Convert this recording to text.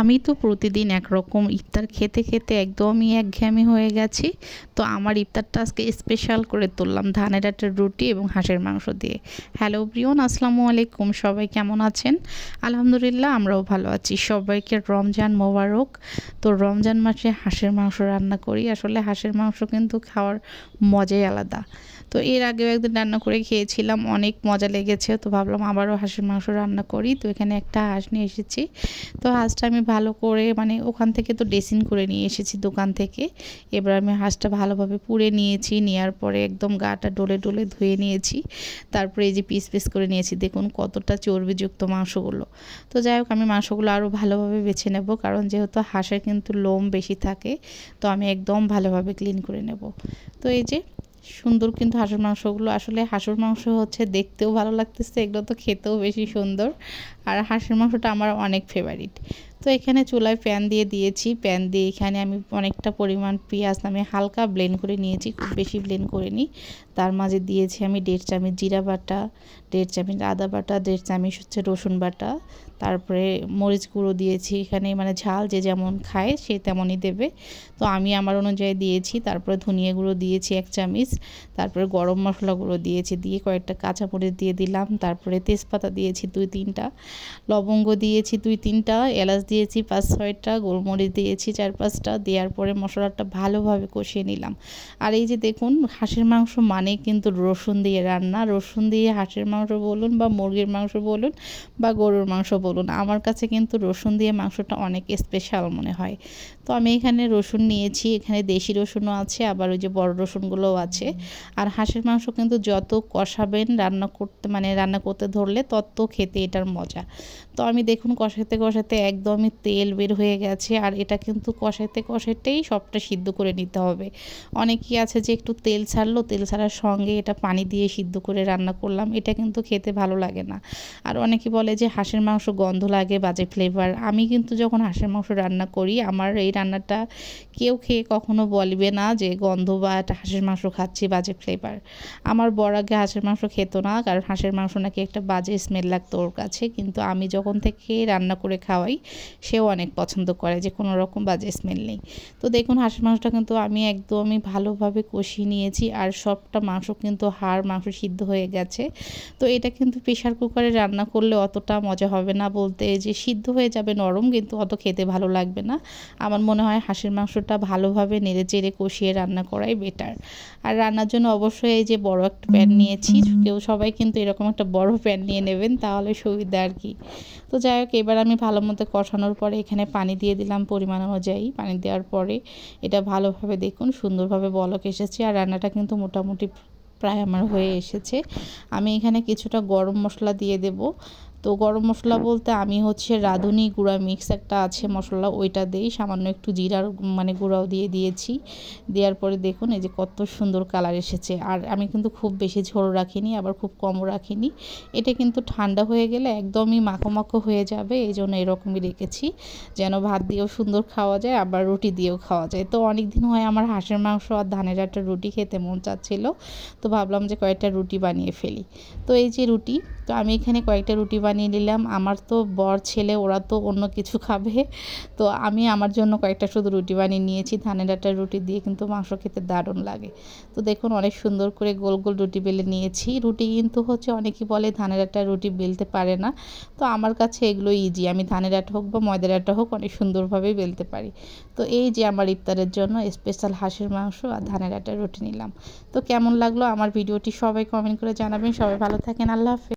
আমি তো প্রতিদিন একরকম ইফতার খেতে খেতে একদমই একঘেয়েমি হয়ে গেছি। তো আমার ইফতারটা আজকে স্পেশাল করে তুললাম ধানের একটা রুটি এবং হাঁসের মাংস দিয়ে। হ্যালো প্রিয়ন আসসালামু আলাইকুম, সবাই কেমন আছেন? আলহামদুলিল্লাহ, আমরাও ভালো আছি। সবাইকে রমজান মোবারক। তো রমজান মাসে হাঁসের মাংস রান্না করি। আসলে হাঁসের মাংস কিন্তু খাওয়ার মজাই আলাদা। তো এর আগেও একদিন রান্না করে খেয়েছিলাম, অনেক মজা লেগেছে। তো ভাবলাম আবারও হাঁসের মাংস রান্না করি। তো এখানে একটা হাঁস নিয়ে এসেছি। তো হাঁসটা আমি ভালো করে মানে ওখান থেকে তো ড্রেসিং করে নিয়ে এসেছি দোকান থেকে। এবার আমি হাঁসটা ভালোভাবে পুড়ে নিয়েছি নেওয়ার পরে একদম গাটা ডলে ডলে ধুয়ে নিয়েছি। তারপরে এই যে পিস পিস করে নিয়েছি, দেখুন কতটা চর্বিযুক্ত মাংসগুলো। তো যাই হোক, আমি মাংসগুলো আরও ভালোভাবে বেছে নেব, কারণ যেহেতু হাঁসের কিন্তু লোম বেশি থাকে, তো আমি একদম ভালোভাবে ক্লিন করে নেব। তো এই যে সুন্দর কিন্তু হাঁসের মাংসগুলো। আসলে হাঁসের মাংস হচ্ছে দেখতেও ভালো লাগতেছে, এগুলো তো খেতেও বেশি সুন্দর। আর হাঁসের মাংসটা আমার অনেক ফেভারিট তো এখানে চুলায় প্যান দিয়ে দিয়েছি। প্যান দিয়ে এখানে আমি অনেকটা পরিমাণ পেঁয়াজ আমি হালকা ব্লেন্ড করে নিয়েছি, খুব বেশি ব্লেন্ড করে নিই তার মাঝে দিয়েছি আমি দেড় চামচ জিরা বাটা, দেড় চামচ আদা বাটা, দেড় চামচ হচ্ছে রসুন বাটা। তারপরে মরিচ গুঁড়ো দিয়েছি, এখানে মানে ঝাল যে যেমন খায় সে তেমনই দেবে। তো আমি আমার অনুযায়ী দিয়েছি, তারপরে ধনিয়া গুঁড়ো দিয়েছি এক চামচ, তারপরে গরম মশলা গুঁড়ো দিয়েছি, দিয়ে কয়েকটা কাঁচা কাঁচামরিচ দিয়ে দিলাম, তারপরে তেজপাতা দিয়েছি দুই তিনটা, লবঙ্গ দিয়েছি দুই তিনটা, এলাচ দিয়েছি পাঁচ ছয়টা, গোলমরিচ দিয়েছি চার পাঁচটা, দেওয়ার পরে মশলাটা ভালোভাবে কষিয়ে নিলাম। আর এই যে দেখুন, হাঁসের মাংস মানে কিন্তু রসুন দিয়ে রান্না। রসুন দিয়ে হাঁসের মাংস বলুন বা মুরগির মাংস বলুন বা গরুর মাংস বলুন, আমার কাছে কিন্তু রসুন দিয়ে মাংসটা অনেক স্পেশাল মনে হয়। তো আমি এখানে রসুন নিয়েছি, এখানে দেশি রসুনও আছে, আবার ওই যে বড় রসুনগুলোও আছে। আর হাঁসের মাংস কিন্তু যত কষাবেন রান্না করতে মানে রান্না করতে ধরলে তত খেতে এটার মজা। তো আমি দেখুন কষাতে কষাতে একদমই তেল বের হয়ে গেছে, আর এটা কিন্তু কষাতে কষাতেই সবটা সিদ্ধ করে নিতে হবে। অনেকেই আছে যে একটু তেল ছাড়লো, তেল ছাড়ার সঙ্গে এটা পানি দিয়ে সিদ্ধ করে রান্না করলাম, এটা কিন্তু খেতে ভালো লাগে না। আর অনেকে বলে যে হাঁসের মাংস গন্ধ লাগে, বাজে ফ্লেভার আমি কিন্তু যখন হাঁসের মাংস রান্না করি, আমার এই রান্নাটা কেউ খেয়ে কখনো বলবে না যে গন্ধ বা হাঁসের মাংস খাচ্ছি, বাজে ফ্লেভার আমার বড় আগে হাঁসের মাংস খেত না, কারণ হাঁসের মাংস নাকি একটা বাজে স্মেল লাগতো ওর কাছে। কিন্তু আমি যখন থেকে রান্না করে খাওয়াই, সেও অনেক পছন্দ করে যে কোনো রকম বাজে স্মেল নেই। তো দেখুন, হাঁসের মাংসটা কিন্তু আমি একদমই ভালোভাবে কষিয়ে নিয়েছি আর সবটা মাংস কিন্তু হাড় মাংস সিদ্ধ হয়ে গেছে। তো এটা কিন্তু প্রেশার কুকারে রান্না করলে অতটা মজা হবে না। বলতে যে সিদ্ধ হয়ে যাবে নরম কিন্তু অত খেতে ভালো লাগবে না। আমার মনে হয় হাঁসের মাংসটা ভালোভাবে নেড়ে চেড়ে কষিয়ে রান্না করাই বেটার আর রান্নার জন্য অবশ্যই এই যে বড় একটা প্যান নিয়েছি, কেউ সবাই কিন্তু এরকম একটা বড় প্যান নিয়ে নেবেন তাহলে সুবিধা আর কি। তো যাই হোক, এবার আমি ভালো মতো কষানোর পরে এখানে পানি দিয়ে দিলাম পরিমাণ অনুযায়ী। পানি দেওয়ার পরে এটা ভালোভাবে দেখুন, সুন্দরভাবে বলক এসেছে আর রান্নাটা কিন্তু মোটামুটি প্রায় আমার হয়ে এসেছে। আমি এখানে কিছুটা গরম মশলা দিয়ে দেব। তো গরম মশলা বলতে আমি হচ্ছে রাঁধুনি, গুঁড়া মিক্স একটা আছে মশলা, ওইটা দিই। সামান্য একটু জিরার মানে গুঁড়াও দিয়ে দিয়েছি। দেওয়ার পরে দেখুন, এই যে কত সুন্দর কালার এসেছে। আর আমি কিন্তু খুব বেশি ঝোল রাখিনি, আবার খুব কমও রাখিনি। এটা কিন্তু ঠান্ডা হয়ে গেলে একদমই মাখো মাখো হয়ে যাবে এই জন্য এরকমই রেখেছি। যেন ভাত দিয়েও সুন্দর খাওয়া যায়, আবার রুটি দিয়েও খাওয়া যায়। তো অনেক দিন হয় আমার হাঁসের মাংস আর ধানের একটা রুটি খেতে মন চাচ্ছিল, তো ভাবলাম যে কয়েকটা রুটি বানিয়ে ফেলি। তো এই যে রুটি, তো আমি এখানে কয়েকটা রুটি বানিয়ে নিলাম। আমার তো বর, ছেলে, ওরা তো অন্য কিছু খাবে। তো আমি আমার জন্য কয়েকটা শুধু রুটি বানিয়ে নিয়েছি। ধানের একটা রুটি দিয়ে কিন্তু মাংস খেতে দারুণ লাগে। তো দেখুন, অনেক সুন্দর করে গোল গোল রুটি বেলে নিয়েছি। রুটি কিন্তু হচ্ছে অনেকেই বলে ধানের একটা রুটি বেলতে পারে না। তো আমার কাছে এগুলো ইজি আমি ধানের আটা হোক বা ময়দার ডাটা হোক অনেক সুন্দরভাবেই বেলতে পারি। তো এই যে আমার ইফতারের জন্য স্পেশাল হাঁসের মাংস আর ধানের আটা, রুটি নিলাম। তো কেমন লাগল আমার ভিডিওটি সবাই কমেন্ট করে জানাবেন। সবাই ভালো থাকেন। আল্লাহ হাফেজ।